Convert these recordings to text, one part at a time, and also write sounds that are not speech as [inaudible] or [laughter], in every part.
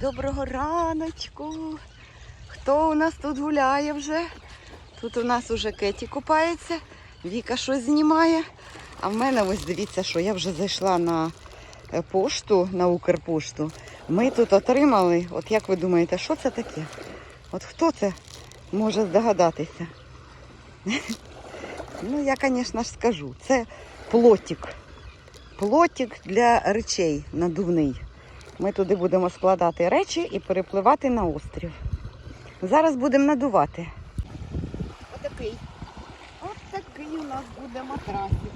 Доброго раночку. Хто у нас тут гуляє вже? Тут у нас уже Кеті купається, Віка щось знімає. А в мене ось дивіться, що я вже зайшла на е, пошту, на Укрпошту. Ми тут отримали, от як ви думаєте, що це таке? От хто це може здогадатися? [laughs] Ну, я, звісно ж, скажу. Це плотик. Плотик для речей надувний. Ми туди будемо складати речі і перепливати на острів. Зараз будемо надувати. Отакий. Ось такий у нас буде матрасик.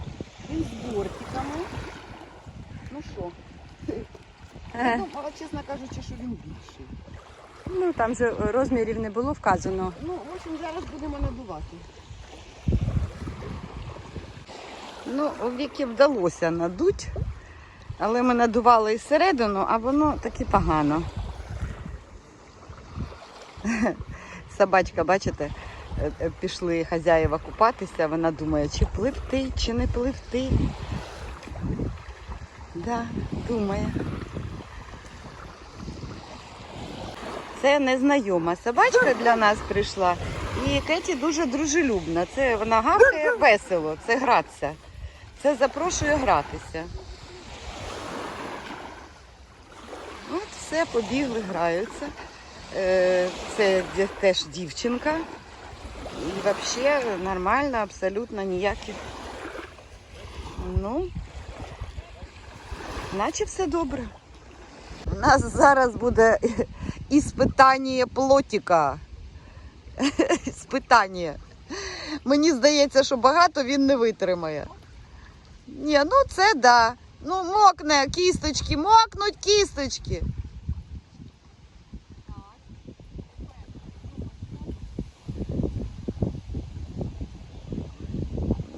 Він з бортиками. Ну що? Е. Ну, але, чесно кажучи, що він більший. Ну там же розмірів не було вказано. Ну, в общем, зараз будемо надувати. Ну, Віки вдалося надуть, але ми надували і середину, а воно таки погано. [laughs] Собачка, бачите, е, е, пішли хазяїва купатися, вона думає, чи пливти, чи не пливти. Да, думає. Це незнайома собачка для нас прийшла. І Кеті дуже дружелюбна. Це вона гавкає [laughs] весело, це гратися. Це запрошує гратися. От все, побігли, граються. Е, Це теж дівчинка. І взагалі нормально, абсолютно ніяких. Ну, наче все добре. У нас зараз буде [laughs] іспитання плотика. [laughs] Іспитання. Мені здається, що багато він не витримає. Ні, ну це да. Ну, мокне кісточки, мокнуть кісточки.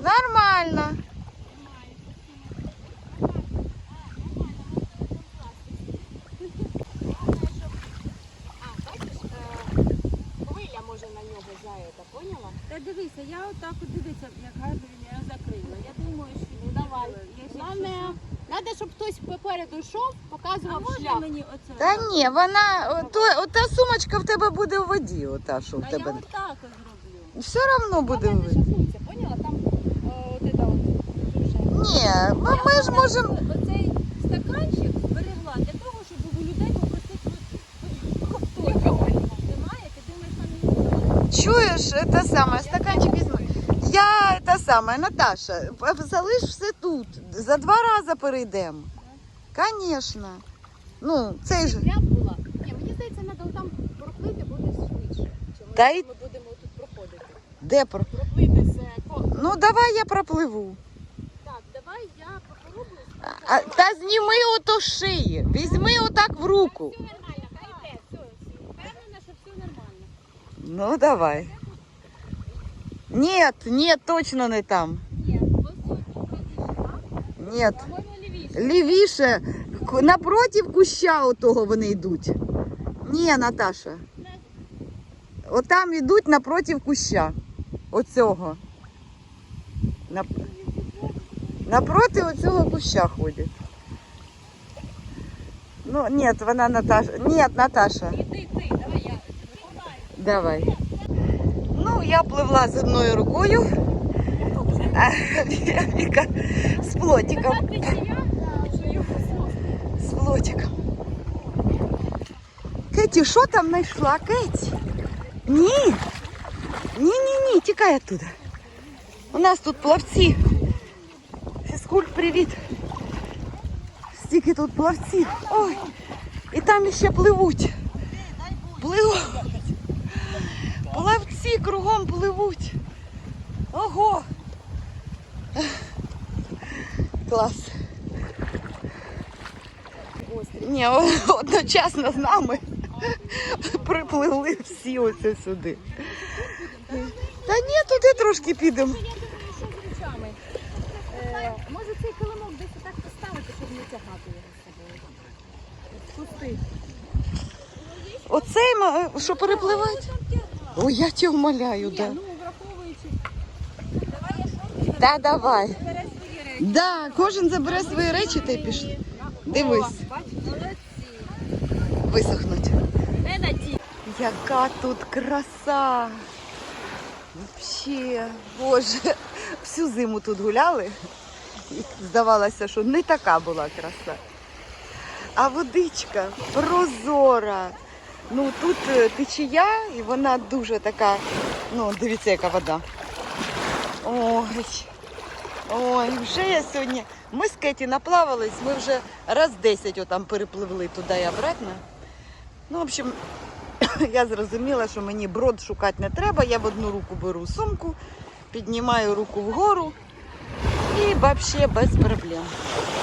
Нормально. Хвиля може на нього заєта, поняла? Та дивися, я отак от дивися, як гарно він його закрила. Я думаю, що Ну давай. Головне, треба, щоб хтось попереду йшов, показував шлях. мені оце? Та ні, вона, ото, ота сумочка в тебе буде в воді, ота, що в А я тебе. отак от зроблю. Все одно буде в воді. не шахнуться, поняла? Там е, от це от дуже. Ні, ми, ми ж можемо. Оцей стаканчик берегла для того, щоб у людей попросити води. Немає, ти думаєш, там не Чуєш, те саме, стаканчик візьми. Я те саме, Наташа, залиш все тут. За два рази перейдемо. Звісно. Ну, цей же. Ряб була. Ні, мені здається, треба там проплити буде швидше. Чим Та й- ми будемо тут проходити. Де про? Проплити з Ну давай я пропливу. Так, давай я попробую. А, та зніми ото шиї. Візьми отак в руку. Все нормально, хай йде, все. Впевнена, що все нормально. Ну давай. Ні, ні, точно не там. Ні. Ні. По-моєму, лівіше. Лівіше, к- напротив куща отого вони йдуть. Ні, Наташа. Отам йдуть напротив куща. Оцього. Нап... Напроти оцього куща ходять. Ну, ні, вона Наташа. Ні, Наташа. Іди ти, давай я. Давай. Ну, я пливла з одною рукою. А Віка з плотиком. З плотиком. Кеті, що там знайшла, Кеті? Ні. Ні, ні, ні, тікай оттуда. У нас тут плавці. Фізкульт, привіт. Стільки тут плавців. Ой. І там ще пливуть. Пливуть. Плавці кругом пливуть. Ого. Клас. Ні, одночасно з нами припливли всі оце сюди. Та ні, туди трошки підемо. Я думаю, що з речами. Е, може цей килимок десь так поставити, щоб не тягати його з собою. Пусти. Оцей, ма- що перепливати? Ой, я тебе вмоляю, Ні, да. ну враховуючи. Давай я що? Да, давай. Речі. Да, кожен забере свої речі та й пішли. Дивись. Молодці. висохнуть. Не. Яка тут краса! Вообще, боже, всю зиму тут гуляли. Здавалося, що не така була краса. А водичка прозора. Ну тут е, течія, і вона дуже така. Ну, дивіться, яка вода. Ой. Ой, вже я сьогодні. Ми з Кеті наплавались, ми вже раз 10 отам перепливли туди і обратно. Ну, в общем, [coughs] я зрозуміла, що мені брод шукати не треба. Я в одну руку беру сумку, піднімаю руку вгору і взагалі без проблем.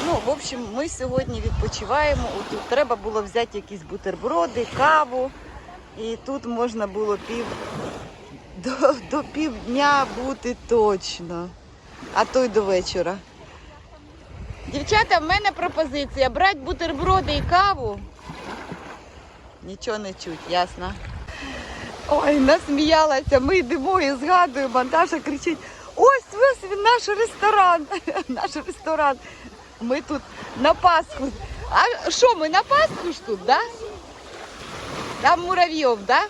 Ну, в общем, ми сьогодні відпочиваємо. Тут треба було взяти якісь бутерброди, каву. І тут можна було пів до, до півдня бути точно, а то й до вечора. Дівчата, в мене пропозиція брати бутерброди і каву. Нічого не чуть, ясно. Ой, насміялася, ми йдемо і згадуємо. Даша кричить: ось ось він наш ресторан. [laughs] Наш ресторан. Ми тут на Пасху. А що, ми на Пасху ж тут, да? Там муравйов, да?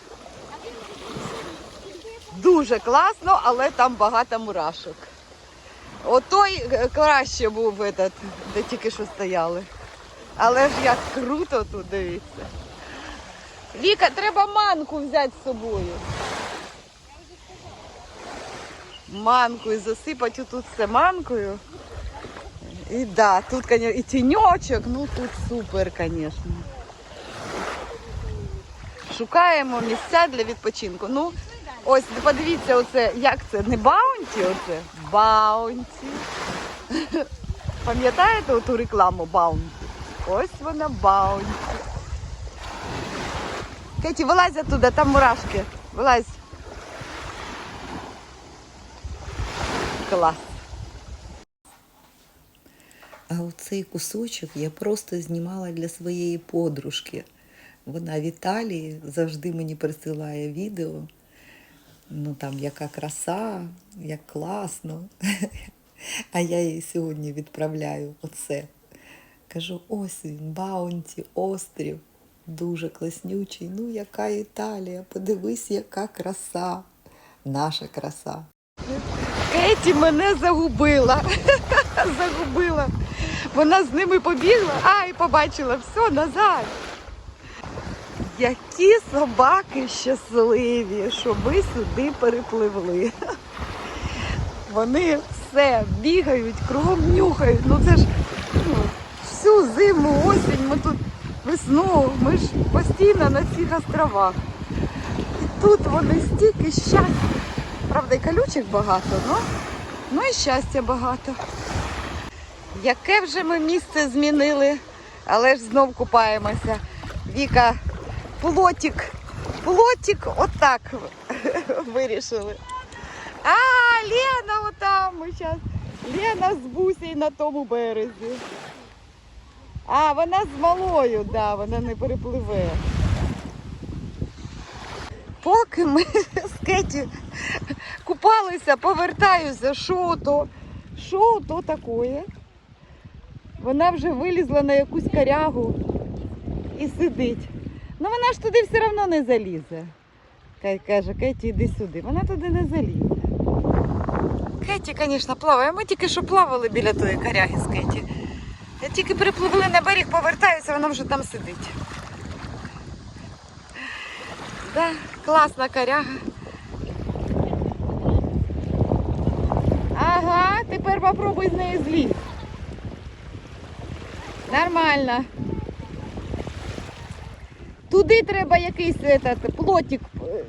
Дуже класно, але там багато мурашок. Отой е, краще був этот, де тільки що стояли. Але ж як круто тут дивіться. Віка, треба манку взяти з собою. Манкою засипати тут все манкою. І да, тут, і тіньочок, ну тут супер, звісно. Шукаємо місця для відпочинку. Ну, ось подивіться, оце, як це? Не баунті, оце? Баунті. [laughs] Пам'ятаєте оту рекламу баунті? Ось вона баунті. Кеті, вилазь оттуда, там мурашки. Вилазь. Клас. А оцей кусочок я просто знімала для своєї подружки. Вона в Італії завжди мені присилає відео. Ну там яка краса, як класно. [laughs] А я їй сьогодні відправляю оце. Кажу, ось він, Баунті, острів, дуже класнючий. Ну, яка Італія, подивись, яка краса, наша краса. Кеті мене загубила. [laughs] загубила. Вона з ними побігла, а і побачила все назад. Які собаки щасливі, що ви сюди перепливли. [laughs] Вони все бігають, кругом нюхають. Ну це ж ну, всю зиму, осінь, ми тут весну, ми ж постійно на цих островах. І тут вони стільки щастя. Правда, і колючок багато, но, ну і щастя багато. Яке вже ми місце змінили, але ж знов купаємося. Віка, плотик, плотик, отак [laughs] вирішили. А, Лена отам ми зараз. Лена з бусей на тому березі. А, вона з малою, да, вона не перепливе. Поки ми з Кеті купалися, повертаюся, що то, що то таке. Вона вже вилізла на якусь корягу і сидить. Ну вона ж туди все одно не залізе. Каже, Кеті, йди сюди. Вона туди не залізе. Кеті, звісно, плаває. Ми тільки що плавали біля тої коряги з Кеті. Я тільки припливли на берег, повертаюся, вона вже там сидить. Да, класна коряга. Ага, тепер попробуй з неї злізти. Нормально. Туди треба якийсь этот, плотик, е,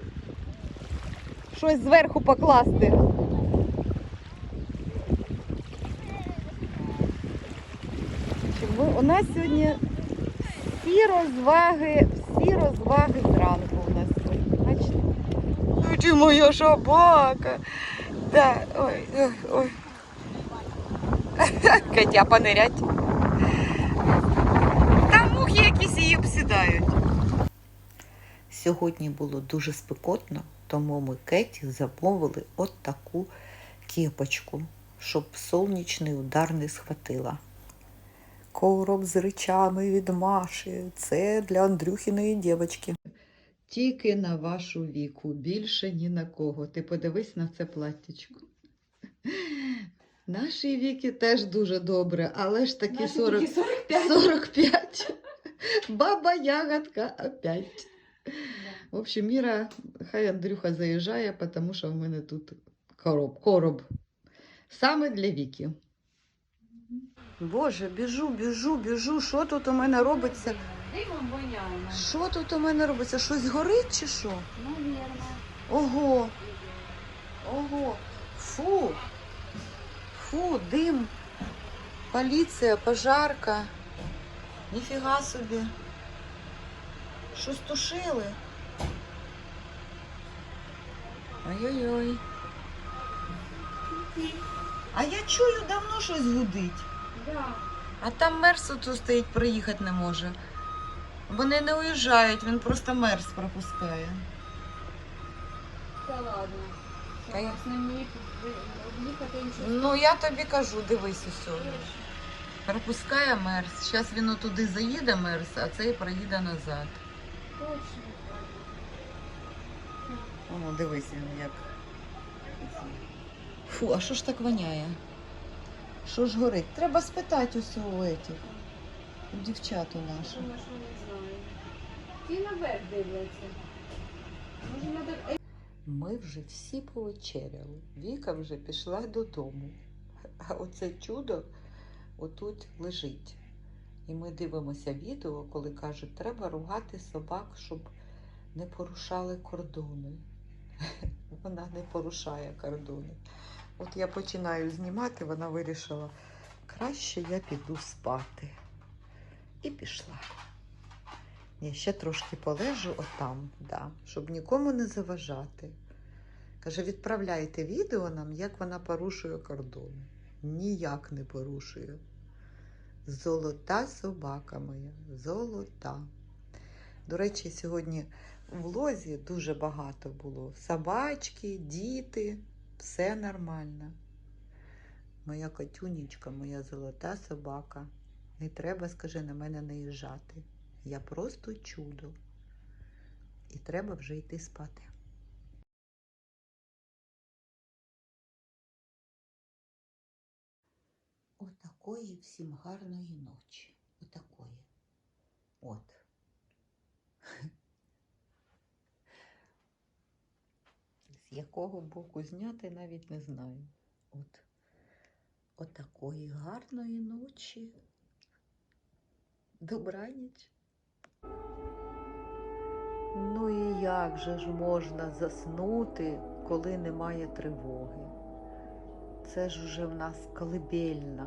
щось зверху покласти. У нас сьогодні всі розваги, всі розваги зранку у нас сьогодні. Бачите? Ой, ти моя собака. Да, ой, ой. [laughs] Катя понирять. Там мухи якісь її обсідають. Сьогодні було дуже спекотно, тому ми Кеті замовили от таку кепочку, щоб сонячний удар не схватила. Короб з речами від Маші. Це для Андрюхіної дівчинки. Тільки на вашу віку, більше ні на кого. Ти подивись на це платтячко. [laughs] Наші віки теж дуже добре, але ж таки 40, 45. 45. Баба ягодка опять. В общем, Міра, хай Андрюха заїжджає, тому що в мене тут короб. короб. Саме для Віки. Боже, біжу, біжу, біжу. Що тут у мене робиться? Димом воняємо. Що тут у мене робиться? Щось горить чи що? Навірно. Ого. Ого. Фу. Фу, дим. Поліція, пожарка. Ніфіга собі. Щось тушили. Ой-ой-ой. А я чую, давно щось гудить. Да. А там мерс тут стоїть, проїхати не може. Вони не уїжджають, він просто мерс пропускає. Та ладно. Та я- З ним об'їхати нічого. Ну я тобі кажу, дивись усе. Пропускає мерс. Зараз він туди заїде мерс, а цей проїде назад. Точно. О, дивись він як. Фу, а що ж так воняє? Що ж горить? Треба спитати усе у этих, у дівчат у наших. Тому що не знаю. Ті наверх дивляться. Може, надо... Ми вже всі повечеряли. Віка вже пішла додому. А оце чудо отут лежить. І ми дивимося відео, коли кажуть, треба ругати собак, щоб не порушали кордони. [laughs] Вона не порушає кордони. От я починаю знімати, вона вирішила, краще я піду спати. І пішла. Ні, ще трошки полежу отам, да, щоб нікому не заважати. Каже, відправляйте відео нам, як вона порушує кордони. Ніяк не порушує. Золота собака моя, золота. До речі, сьогодні в лозі дуже багато було. Собачки, діти, все нормально. Моя котюнічка, моя золота собака. Не треба, скажи, на мене наїжджати. Я просто чудо. І треба вже йти спати. Отакої всім гарної ночі. Отакої. От. З якого боку зняти, навіть не знаю. От. Отакої гарної ночі. Добраніч. Ну і як же ж можна заснути, коли немає тривоги? Це ж уже в нас колибельна.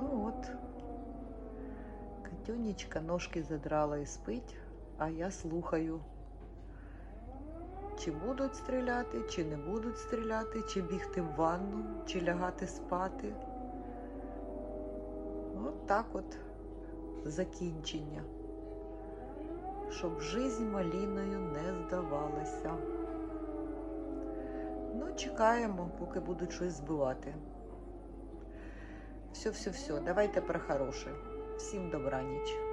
Ну от, Катюнечка ножки задрала і спить, а я слухаю. Чи будуть стріляти, чи не будуть стріляти, чи бігти в ванну, чи лягати спати. От так от закінчення. Щоб жизнь маліною не здавалася. Ну, чекаємо, поки будуть щось збивати. Все, все, все, давайте про хороше. Всім добраніч.